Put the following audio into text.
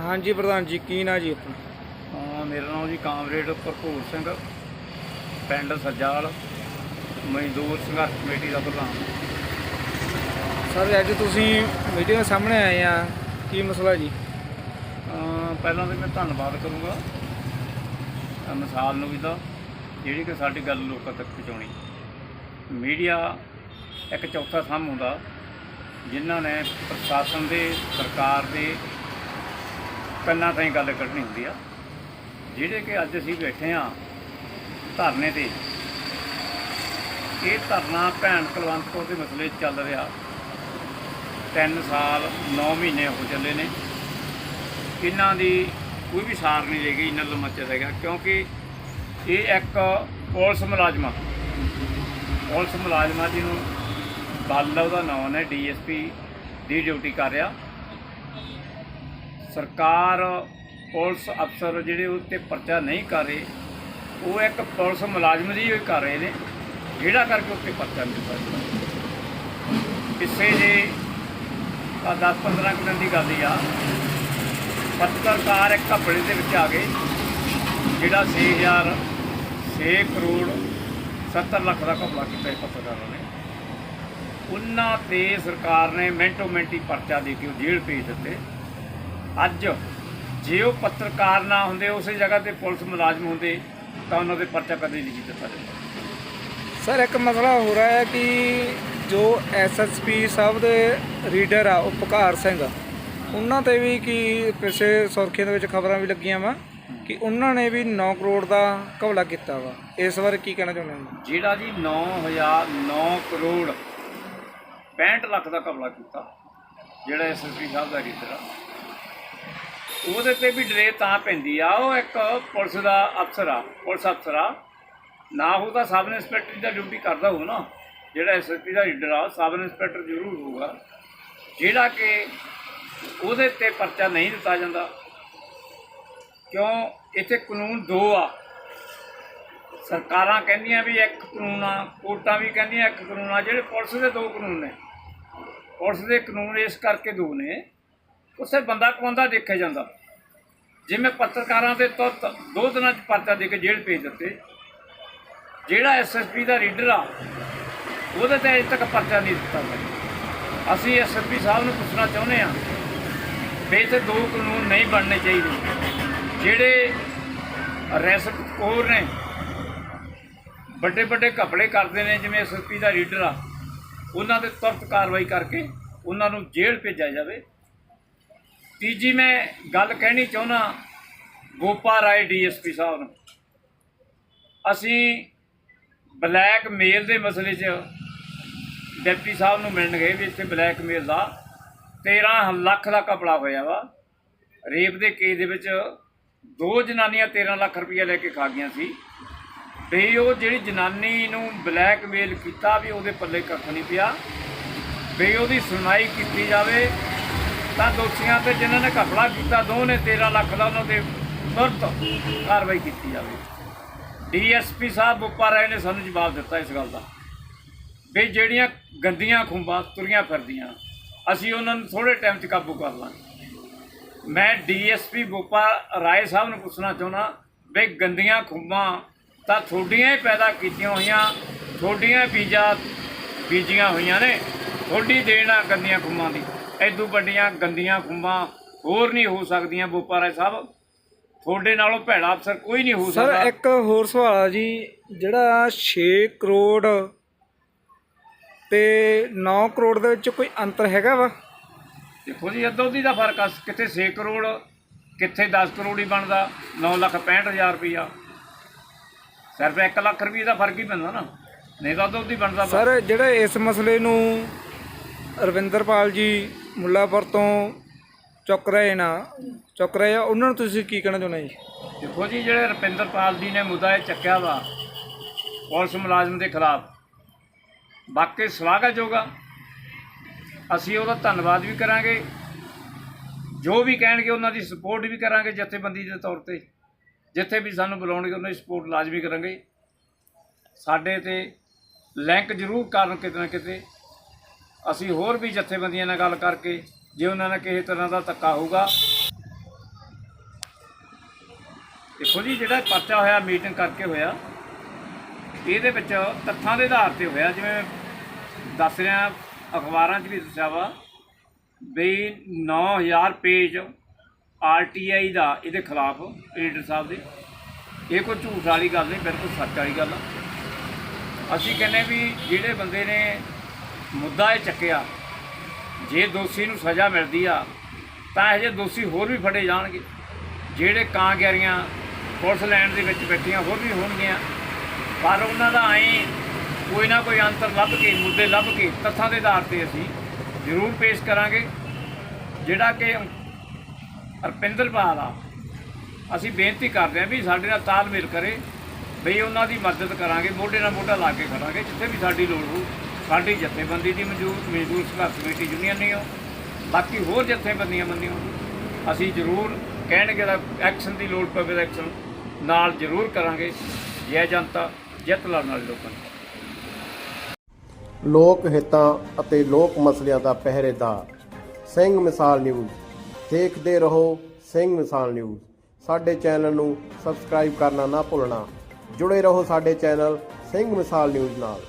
ਹਾਂਜੀ ਪ੍ਰਧਾਨ ਜੀ ਕੀ ਨਾਂ ਜੀ ਆਪਣਾ? ਹਾਂ ਮੇਰਾ ਨਾਮ ਜੀ ਕਾਮਰੇਡ ਭਰਪੂਰ ਸਿੰਘ ਪਿੰਡ ਸੱਜਾਲ ਮਜ਼ਦੂਰ ਸੰਘਰਸ਼ ਕਮੇਟੀ ਦਾ ਪ੍ਰਧਾਨ। ਸਰ ਅੱਜ ਤੁਸੀਂ ਮੀਡੀਆ ਦੇ ਸਾਹਮਣੇ ਆਏ ਆ ਕੀ ਮਸਲਾ ਜੀ? ਪਹਿਲਾਂ ਤਾਂ ਮੈਂ ਧੰਨਵਾਦ ਕਰੂੰਗਾ ਮਿਸਾਲ ਨੂੰ ਵੀ ਦਾ ਜਿਹੜੀ ਕਿ ਸਾਡੀ ਗੱਲ ਲੋਕਾਂ ਤੱਕ ਪਹੁੰਚਾਉਣੀ। ਮੀਡੀਆ ਇੱਕ ਚੌਥਾ ਥੰਮ ਹੁੰਦਾ ਜਿਨ੍ਹਾਂ ਨੇ ਪ੍ਰਸ਼ਾਸਨ ਦੇ ਸਰਕਾਰ ਦੇ ਕੰਨਾਂ ਤਾਈਂ ਗੱਲ ਕੱਢਣੀ ਹੁੰਦੀ ਆ। ਜਿਹੜੇ ਕਿ ਅੱਜ ਅਸੀਂ ਬੈਠੇ ਆ ਧਰਨੇ ਤੇ, ਇਹ ਧਰਨਾ ਭੈਣ ਕੁਲਵੰਤ ਕੌਰ ਦੇ ਮਸਲੇ 'ਚ ਚੱਲ ਰਿਹਾ। 3 ਸਾਲ 9 ਮਹੀਨੇ ਹੋ ਚੱਲੇ ਨੇ। ਇਹਨਾਂ ਦੀ ਕੋਈ ਵੀ ਸਾਰ ਨਹੀਂ ਲੈ ਇਹਨਾਂ ਲੰਮਾ ਚੱਲ ਗਿਆ। ਕਿਉਂਕਿ ਇਹ ਇੱਕ ਪੁਲਿਸ ਮੁਲਾਜ਼ਮਾ ਪੁਲਿਸ ਮੁਲਾਜ਼ਮਾ ਜਿਹਨੂੰ ਬੱਲ ਉਹਦਾ ਨਾਮ ਹੈ, ਡੀਐਸਪੀ ਦੀ ਡਿਊਟੀ ਕਰ ਰਿਹਾ। ਸਰਕਾਰ, ਪੁਲਿਸ ਅਫਸਰ ਜਿਹੜੇ ਉੱਤੇ ਪਰਚਾ ਨਹੀਂ ਕਰ ਰਹੇ, ਉਹ ਇੱਕ ਪੁਲਿਸ ਮੁਲਾਜ਼ਮ ਦੀ ਹੀ ਕਰ ਰਹੇ ਨੇ, ਜਿਹੜਾ ਕਰਕੇ ਉੱਤੇ ਪਰਚਾ ਨਹੀਂ ਦਿੱਤਾ ਪਿੱਛੇ ਜੇ 10-15 ਕੁ ਦਿਨ ਦੀ ਗੱਲ ਹੀ ਆ, ਪੱਤਰਕਾਰ ਇੱਕ ਘਪਲੇ ਦੇ ਵਿੱਚ ਆ ਗਏ, ਜਿਹੜਾ 6000 6 ਕਰੋੜ 70 ਲੱਖ ਦਾ ਘਪਲਾ ਕੀਤਾ ਪੱਤਰਕਾਰਾਂ ਨੇ। ਉਹਨਾਂ ਤੇ ਸਰਕਾਰ ਨੇ ਮਿੰਟੋ ਮਿੰਟੀ ਪਰਚਾ ਦੇ ਕੇ ਉਹ ਜੇਲ੍ਹ ਭੇਜ ਦਿੱਤੇ। ਅੱਜ ਜੇ ਉਹ ਪੱਤਰਕਾਰ ਨਾ ਹੁੰਦੇ ਉਸੇ ਜਗ੍ਹਾ ਤੇ ਪੁਲਿਸ ਮੁਲਾਜ਼ਮ ਹੁੰਦੇ ਤਾਂ ਉਹਨਾਂ ਦੇ ਪਰਚਾ ਕਦੇ ਨਹੀਂ ਦਿੱਤਾ ਸਰ ਇੱਕ ਮਸਲਾ ਹੋ ਰਿਹਾ ਹੈ ਕਿ ਜੋ ਐਸਐਸਪੀ ਸਾਹਿਬ ਦੇ ਰੀਡਰ ਆ ਉਪਕਾਰ ਸਿੰਘ ਉਹਨਾਂ ਤੇ ਵੀ ਕੀ ਪਿਛੇ ਸੁਰਖੀਆਂ ਦੇ ਵਿੱਚ ਖਬਰਾਂ ਵੀ ਲੱਗੀਆਂ ਵਾ ਕਿ ਉਹਨਾਂ ਨੇ ਵੀ 9 ਕਰੋੜ ਦਾ ਘਪਲਾ ਕੀਤਾ ਵਾ। ਇਸ ਬਾਰੇ ਕੀ ਕਹਿਣਾ ਚਾਹੁੰਦੇ ਹੋ? ਜਿਹੜਾ ਜੀ 9000 9 ਕਰੋੜ 65 ਲੱਖ ਦਾ ਘਪਲਾ ਕੀਤਾ ਜਿਹੜਾ ਐਸਐਸਪੀ ਸਾਹਿਬ ਦਾ ਰੀਡਰ ਆ ਉਹਦੇ ਤੇ ਵੀ ਡਰੇ ਤਾਂ ਪੈਂਦੀ ਆ। ਉਹ ਇੱਕ ਪੁਲਿਸ ਦਾ ਅਫਸਰ ਆ, ਪੁਲਿਸ ਅਫਸਰ ਆ। ਨਾ ਉਹ ਤਾਂ ਸਬ ਇੰਸਪੈਕਟਰ ਦਾ ਡਿਊਟੀ ਕਰਦਾ ਹੋਊ ਨਾ, ਜਿਹੜਾ ਐਸਐਸਪੀ ਦਾ ਲੀਡਰ ਆ ਸਬ ਇੰਸਪੈਕਟਰ ਜ਼ਰੂਰ ਹੋਊਗਾ। ਜਿਹੜਾ ਕਿ ਉਹਦੇ ਤੇ ਪਰਚਾ ਨਹੀਂ ਦਿੱਤਾ ਜਾਂਦਾ। ਕਿਉਂ? ਇੱਥੇ ਕਾਨੂੰਨ ਦੋ ਆ। ਸਰਕਾਰਾਂ ਕਹਿੰਦੀਆਂ ਵੀ ਇੱਕ ਕਾਨੂੰਨ ਆ, ਕੋਰਟਾਂ ਵੀ ਕਹਿੰਦੀਆਂ ਇੱਕ ਕਾਨੂੰਨ ਆ, ਜਿਹੜੇ ਪੁਲਿਸ ਦੇ ਦੋ ਕਾਨੂੰਨ ਨੇ। ਪੁਲਿਸ ਦੇ ਕਾਨੂੰਨ ਇਸ ਕਰਕੇ ਦੋ ਨੇ ਉਸੇ ਬੰਦਾ ਕਮਾਉਂਦਾ ਦੇਖਿਆ ਜਾਂਦਾ। ਜਿਵੇਂ ਪੱਤਰਕਾਰਾਂ ਦੇ ਤੁਰਤ ਦੋ ਦਿਨਾਂ 'ਚ ਪਰਚਾ ਦੇ ਕੇ ਜੇਲ੍ਹ ਭੇਜ ਦਿੱਤੇ, ਜਿਹੜਾ ਐਸਐਸਪੀ ਦਾ ਰੀਡਰ ਆ, ਉਹਦੇ ਤੇ ਅਜੇ ਤੱਕ ਪਰਚਾ ਨਹੀਂ ਦਿੱਤਾ ਗਿਆ। ਅਸੀਂ ਐਸਐਸਪੀ ਸਾਹਿਬ ਨੂੰ ਪੁੱਛਣਾ ਚਾਹੁੰਦੇ ਆ ਵੀ ਇੱਥੇ ਦੋ ਕਾਨੂੰਨ ਨਹੀਂ ਬਣਨੇ ਚਾਹੀਦੇ। ਜਿਹੜੇ ਰੈਸਟ ਕੋਰ ਨੇ ਵੱਡੇ ਵੱਡੇ ਘਪਲੇ ਕਰਦੇ ਨੇ, ਜਿਵੇਂ ਐਸਐਸਪੀ ਦਾ ਰੀਡਰ ਆ, ਉਹਨਾਂ ਤੇ ਤੁਰਤ ਕਾਰਵਾਈ ਕਰਕੇ ਉਹਨਾਂ ਨੂੰ ਜੇਲ੍ਹ ਭੇਜਿਆ ਜਾਵੇ। ਤੀਜੀ ਮੈਂ ਗੱਲ ਕਹਿਣੀ ਚਾਹੁੰਦਾ, ਗੋਪਾ ਰਾਏ ਡੀਐਸਪੀ ਸਾਹਿਬ ਨੂੰ। ਅਸੀਂ ਬਲੈਕ ਮੇਲ ਦੇ ਮਸਲੇ 'ਚ ਡਿਪਟੀ ਸਾਹਿਬ ਨੂੰ ਮਿਲਣ ਗਏ ਵੀ ਇੱਥੇ ਬਲੈਕ ਮੇਲ ਦਾ। 13 ਲੱਖ ਦਾ ਕਪੜਾ ਹੋਇਆ ਵਾ। ਰੇਪ ਦੇ ਕੇਸ ਦੇ ਵਿੱਚ ਦੋ ਜਨਾਨੀਆਂ 13 ਲੱਖ ਰੁਪਈਆ ਲੈ ਕੇ ਖਾ ਗਈਆਂ ਸੀ। ਵੀ ਉਹ ਜਿਹੜੀ ਜਨਾਨੀ ਨੂੰ ਬਲੈਕਮੇਲ ਕੀਤਾ ਵੀ ਉਹਦੇ ਪੱਲੇ ਕੱਖ ਨਹੀਂ ਪਿਆ। ਵੀ ਉਹਦੀ ਸੁਣਾਈ ਕੀਤੀ ਜਾਵੇ ਤਾਂ ਦੋਸ਼ੀਆਂ ਤੇ ਜਿਨ੍ਹਾਂ ਨੇ ਘਪਲਾ ਕੀਤਾ, ਦੋ ਨੇ 13 ਲੱਖ ਦਾ ਉਹਨਾਂ ਤੇ ਤੁਰਤ ਕਾਰਵਾਈ ਕੀਤੀ ਜਾਵੇ। ਡੀਐਸਪੀ ਸਾਹਿਬ ਬੁੱਪਾ ਰਾਏ ਨੇ ਸਾਨੂੰ ਜਵਾਬ ਦਿੱਤਾ ਇਸ ਗੱਲ ਦਾ ਵੀ ਜਿਹੜੀਆਂ ਗੰਦੀਆਂ ਖੁੰਬਾਂ ਤੁਰੀਆਂ ਫਿਰਦੀਆਂ, ਅਸੀਂ ਉਹਨਾਂ ਨੂੰ ਥੋੜੇ ਟਾਈਮ 'ਚ ਕਾਬੂ ਕਰ ਲਾਂਗੇ। ਮੈਂ ਡੀਐਸਪੀ ਬੋਪਾ ਰਾਏ ਸਾਹਿਬ ਨੂੰ ਪੁੱਛਣਾ ਚਾਹੁੰਦਾ ਵੀ ਗੰਦੀਆਂ ਖੁੰਬਾਂ ਤਾਂ ਤੁਹਾਡੀਆਂ ਹੀ ਪੈਦਾ ਕੀਤੀਆਂ ਹੋਈਆਂ, ਤੁਹਾਡੀਆਂ ਬੀਜਾਂ ਬੀਜੀਆਂ ਹੋਈਆਂ ਨੇ, ਤੁਹਾਡੀ ਦੇਣਾ ਗੰਦੀਆਂ ਖੁੰਬਾਂ ਦੀ। ਐਦੂ ਵੱਡੀਆਂ ਗੰਦੀਆਂ ਖੁੰਬਾਂ ਹੋਰ ਨਹੀਂ ਹੋ ਸਕਦੀਆਂ ਬੋਪਾ ਰਾਏ ਸਾਹਿਬ। ਤੁਹਾਡੇ ਨਾਲੋਂ ਭੈੜਾ ਅਫਸਰ ਕੋਈ ਨਹੀਂ ਹੋ ਸਰ ਸਕਦਾ। ਇੱਕ ਹੋਰ ਸਵਾਲ ਆ ਜੀ ਜਿਹੜਾ 6 ਕਰੋੜ ਤੇ 9 ਕਰੋੜ ਦੇ ਵਿੱਚ ਕੋਈ ਅੰਤਰ ਹੈਗਾ ਵਾ? ਦੇਖੋ ਜੀ ਅੱਧੋ ਦੀ ਦਾ ਫ਼ਰਕ ਆ। ਕਿੱਥੇ 6 ਕਰੋੜ ਕਿੱਥੇ 10 ਕਰੋੜ ਹੀ ਬਣਦਾ 9 ਲੱਖ 65 ਰੁਪਈਆ। ਸਿਰਫ 1 ਲੱਖ ਰੁਪਏ ਦਾ ਫ਼ਰਕ ਹੀ ਪੈਂਦਾ ਨਾ। ਨਹੀਂ ਤਾਂ ਅੱਧੋ ਦੀ ਬਣਦਾ। ਸਰ ਜਿਹੜਾ ਇਸ ਮਸਲੇ ਨੂੰ ਰਵਿੰਦਰਪਾਲ ਜੀ ਮੁੱਲਾਪੁਰ ਤੋਂ ਚੁੱਕ ਰਹੇ ਨਾ, ਚੁੱਕ ਰਹੇ ਆ। ਉਹਨਾਂ ਨੂੰ ਤੁਸੀਂ ਕੀ ਕਹਿਣਾ ਚਾਹੁੰਦੇ ਜੀ? ਦੇਖੋ ਜੀ, ਜਿਹੜੇ ਰੁਪਿੰਦਰਪਾਲ ਜੀ ਨੇ ਮੁੱਦਾ ਇਹ ਚੱਕਿਆ ਵਾ, ਪੁਲਿਸ ਮੁਲਾਜ਼ਮ ਦੇ ਖਿਲਾਫ। ਵਾਕਈ ਸ਼ਲਾਘਾਯੋਗ ਆ। ਅਸੀਂ ਉਹਦਾ ਧੰਨਵਾਦ ਵੀ ਕਰਾਂਗੇ। ਜੋ ਵੀ ਕਹਿਣਗੇ, ਉਹਨਾਂ ਦੀ ਸਪੋਰਟ ਵੀ ਕਰਾਂਗੇ ਜਥੇਬੰਦੀ ਦੇ ਤੌਰ ਤੇ। ਜਿੱਥੇ ਵੀ ਸਾਨੂੰ ਬੁਲਾਉਣਗੇ, ਉਹਨਾਂ ਦੀ ਸਪੋਰਟ ਲਾਜ਼ਮੀ ਕਰਾਂਗੇ। ਸਾਡੇ ਤੇ ਲਿੰਕ ਜ਼ਰੂਰ ਕਰਨ ਕਿਤੇ ਨਾ ਕਿਤੇ ਅਸੀਂ ਹੋਰ ਵੀ ਜਥੇਬੰਦੀਆਂ ਨਾਲ ਗੱਲ ਕਰਕੇ ਜੇ ਉਹਨਾਂ ਨਾਲ ਕਿਸੇ ਤਰ੍ਹਾਂ ਦਾ ਧੱਕਾ ਹੋਊਗਾ। ਦੇਖੋ ਜੀ, ਜਿਹੜਾ ਪਰਚਾ ਹੋਇਆ, ਮੀਟਿੰਗ ਕਰਕੇ ਹੋਇਆ, ਇਹਦੇ ਵਿੱਚ ਤੱਥਾਂ ਦੇ ਆਧਾਰ ਤੇ ਹੋਇਆ। ਜਿਵੇਂ ਦੱਸ ਰਿਹਾ, ਅਖਬਾਰਾਂ 'ਚ ਵੀ ਦੱਸਿਆ ਵਾ ਵੀ 9000 ਪੇਜ ਆਰਟੀਆਈ ਦਾ ਇਹਦੇ ਖਿਲਾਫ ਲੀਡਰ ਸਾਹਿਬ ਦੇ। ਇਹ ਕੋਈ ਝੂਠ ਵਾਲੀ ਗੱਲ ਨਹੀਂ, ਬਿਲਕੁਲ ਸੱਚ ਵਾਲੀ ਗੱਲ ਆ। ਅਸੀਂ ਕਹਿੰਦੇ ਵੀ ਜਿਹੜੇ ਬੰਦੇ ਨੇ ਮੁੱਦਾ ਇਹ ਚੱਕਿਆ, ਜੇ ਦੋਸ਼ੀ ਨੂੰ ਸਜ਼ਾ ਮਿਲਦੀ ਆ, ਤਾਂ ਇਹ ਜਿਹੇ ਦੋਸ਼ੀ ਹੋਰ ਵੀ ਫੜੇ ਜਾਣਗੇ, ਜਿਹੜੇ ਕਾਂਗਿਆਰੀਆਂ ਪੁਲਿਸ ਲਾਈਨ ਦੇ ਵਿੱਚ ਬੈਠੀਆਂ ਹੋਰ ਵੀ ਹੋਣਗੀਆਂ। ਪਰ ਉਹਨਾਂ ਦਾ ਐਂ ਕੋਈ ਨਾ ਕੋਈ ਅੰਤਰ ਲੱਭ ਕੇ, ਮੁੱਦੇ ਲੱਭ ਕੇ ਤੱਥਾਂ ਦੇ ਆਧਾਰ ਤੇ ਅਸੀਂ ਜ਼ਰੂਰ ਪੇਸ਼ ਕਰਾਂਗੇ। ਜਿਹੜਾ ਕਿ ਅਰਪਿੰਦਰਪਾਲ ਆ, ਅਸੀਂ ਬੇਨਤੀ ਕਰਦੇ ਹਾਂ ਵੀ ਸਾਡੇ ਨਾਲ ਤਾਲਮੇਲ ਕਰੇ, ਬਈ ਉਹਨਾਂ ਦੀ ਮਦਦ ਕਰਾਂਗੇ, ਮੋਢੇ ਨਾਲ ਮੋਢਾ ਲਾ ਕੇ ਖੜਾਂਗੇ, ਜਿੱਥੇ ਵੀ ਸਾਡੀ ਲੋੜ ਹੋਊ। ਸਾਡੀ ਜਥੇਬੰਦੀ ਦੀ ਮੌਜੂਦ ਮਜ਼ਦੂਰ ਸੰਘਰਸ਼ ਕਮੇਟੀ ਯੂਨੀਅਨ ਨਹੀਂ ਹੋ। ਬਾਕੀ ਹੋਰ ਜਥੇਬੰਦੀਆਂ ਮੰਨੀਆਂ ਅਸੀਂ ਜ਼ਰੂਰ ਕਹਿਣਗੇ ਦਾ ਐਕਸ਼ਨ ਦੀ ਲੋੜ ਪਵੇ ਤਾਂ ਐਕਸ਼ਨ ਨਾਲ ਜ਼ਰੂਰ ਕਰਾਂਗੇ। ਜੈ ਜਨਤਾ ਜਿੱਤ ਲੜਨ ਵਾਲੇ ਲੋਕਾਂ ਦੀ। ਲੋਕ ਹਿੱਤਾਂ ਅਤੇ ਲੋਕ ਮਸਲਿਆਂ ਦਾ ਪਹਿਰੇਦਾਰ। ਸਿੰਘ ਮਿਸਾਲ ਨਿਊਜ਼। ਦੇਖਦੇ ਰਹੋ ਸਿੰਘ ਮਿਸਾਲ ਨਿਊਜ਼। ਸਾਡੇ ਚੈਨਲ ਨੂੰ ਸਬਸਕ੍ਰਾਈਬ ਕਰਨਾ ਨਾ ਭੁੱਲਣਾ। ਜੁੜੇ ਰਹੋ ਸਾਡੇ ਚੈਨਲ ਸਿੰਘ ਮਿਸਾਲ ਨਿਊਜ਼ ਨਾਲ।